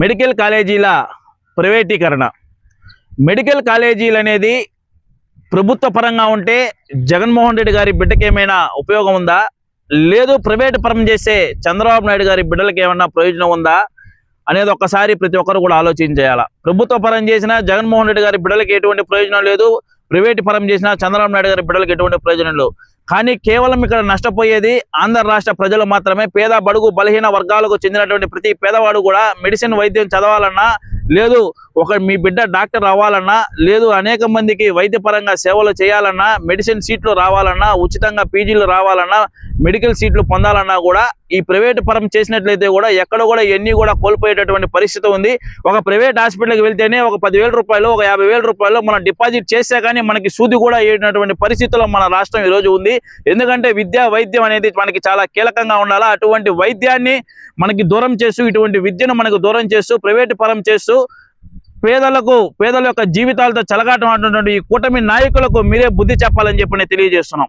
Medical కాలేజీల ప్రైవేటీకరణ. Medical కాలేజీలు అనేది ప్రభుత్వ పరంగా ఉంటే జగన్మోహన్ రెడ్డి గారి బిడ్డకి ఏమైనా ఉపయోగం ఉందా? లేదు ప్రైవేట్ పరం చేసే చంద్రబాబు నాయుడు గారి బిడ్డలకి ఏమైనా ప్రయోజనం ఉందా? అనేది ఒక్కసారి ప్రతి ఒక్కరు కూడా ఆలోచన చేయాలా ప్రభుత్వ పరం చేసిన జగన్మోహన్ రెడ్డి గారి బిడ్డలకి ఎటువంటి ప్రయోజనం లేదు. ప్రైవేట్ పరం చేసిన చంద్రబాబు నాయుడు గారి బిడ్డలకి ఎటువంటి ప్రయోజనం లేదు. కానీ కేవలం ఇక్కడ నష్టపోయేది ఆంధ్ర రాష్ట్ర ప్రజలు మాత్రమే. పేద బడుగు బలహీన వర్గాలకు చెందినటువంటి ప్రతి పేదవాడు కూడా మెడిసిన్ వైద్యం చదవాలన్నా లేదు ఒక మీ బిడ్డ డాక్టర్ అవ్వాలన్నా లేదు అనేక మందికి వైద్యపరంగా సేవలు చేయాలన్నా మెడిసిన్ సీట్లు రావాలన్నా ఉచితంగా పీజీలు రావాలన్నా మెడికల్ సీట్లు పొందాలన్నా కూడా ఈ ప్రైవేట్ పరం చేసినట్లయితే కూడా ఎక్కడ కూడా ఎన్ని కూడా కోల్పోయేటటువంటి పరిస్థితి ఉంది. ఒక ప్రైవేట్ హాస్పిటల్కి వెళ్తేనే ఒక పదివేల రూపాయలు ఒక యాభై వేల రూపాయలు మనం డిపాజిట్ చేస్తే కానీ మనకి సూది కూడా అయ్యేటటువంటి పరిస్థితుల్లో మన రాష్ట్రం ఈ రోజు ఉంది. ఎందుకంటే విద్య వైద్యం అనేది మనకి చాలా కీలకంగా ఉండాలా? అటువంటి వైద్యాన్ని మనకి దూరం చేస్తూ ఇటువంటి విద్యను మనకు దూరం చేస్తూ ప్రైవేట్ పరం చేస్తూ పేదలకు పేదల యొక్క జీవితాలతో చలగాటం ఆడుతున్నటువంటి ఈ కూటమి నాయకులకు మీరే బుద్ధి చెప్పాలని చెప్పి తెలియజేస్తున్నాం.